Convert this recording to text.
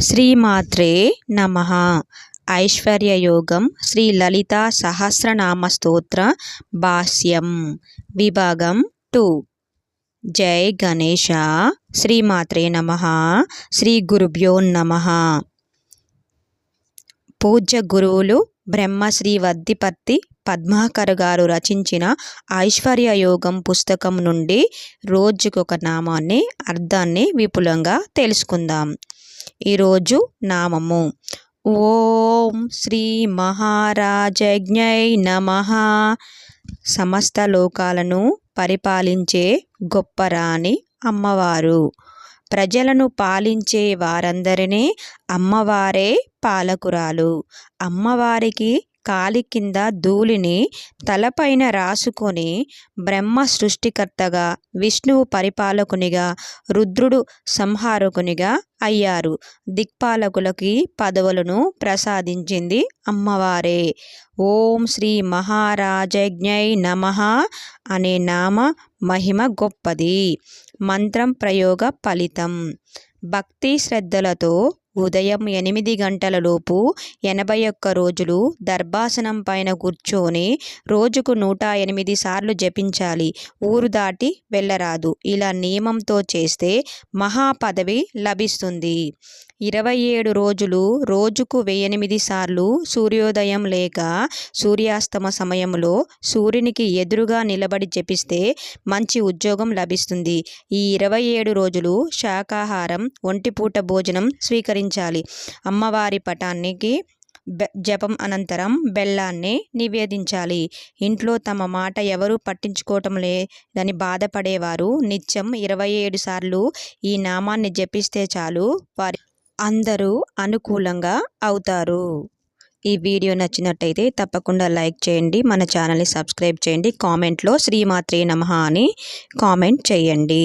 శ్రీమాత్రే నమ. ఐశ్వర్యయోగం శ్రీ లలిత సహస్రనామ స్తోత్ర భాష్యం. విభాగం టూ. జై గణేష శ్రీమాత్రే నమ. శ్రీ గురుభ్యో నమ. పూజ్య గురువులు బ్రహ్మశ్రీ వద్దిపత్తి పద్మాకర్ గారు రచించిన ఐశ్వర్య యోగం పుస్తకం నుండి రోజుకొక నామాన్ని అర్థాన్ని విపులంగా తెలుసుకుందాం. ఈరోజు నామము. ఓం శ్రీ మహారాజజ్ఞై నమ. సమస్త లోకాలను పరిపాలించే గొప్ప రాణి అమ్మవారు. ప్రజలను పాలించే వారందరినీ అమ్మవారే పాలకురాలు. అమ్మవారికి కాలి కింద ధూళిని తలపైన రాసుకొని బ్రహ్మ సృష్టికర్తగా విష్ణువు పరిపాలకునిగా రుద్రుడు సంహారకునిగా అయ్యారు. దిక్పాలకులకి పదవులను ప్రసాదించింది అమ్మవారే. ఓం శ్రీ మహారాజజ్ఞై నమ అనే నామ మహిమ గొప్పది. మంత్రం ప్రయోగ ఫలితం. భక్తి శ్రద్ధలతో ఉదయం ఎనిమిది గంటలలోపు ఎనభై ఒక్క రోజులు దర్భాసనం పైన కూర్చొని రోజుకు నూట ఎనిమిది సార్లు జపించాలి. ఊరు దాటి వెళ్ళరాదు. ఇలా నియమంతో చేస్తే మహాపదవి లభిస్తుంది. ఇరవై ఏడు రోజులు రోజుకు వెయ్యెనిమిది సార్లు సూర్యోదయం లేక సూర్యాస్తమ సమయంలో సూర్యునికి ఎదురుగా నిలబడి జపిస్తే మంచి ఉద్యోగం లభిస్తుంది. ఈ ఇరవై ఏడు రోజులు శాకాహారం ఒంటిపూట భోజనం స్వీకరించాలి. అమ్మవారి పటానికి జపం అనంతరం బెల్లాన్ని నివేదించాలి. ఇంట్లో తమ మాట ఎవరు పట్టించుకోవటం లేదని బాధపడేవారు నిత్యం ఇరవై ఏడు సార్లు ఈ నామాన్ని జపిస్తే చాలు వారి అందరూ అనుకూలంగా అవుతారు. ఈ వీడియో నచ్చినట్టయితే తప్పకుండా లైక్ చేయండి. మన ఛానల్ని సబ్స్క్రైబ్ చేయండి. కామెంట్లో శ్రీమాత్రే నమ అని కామెంట్ చేయండి.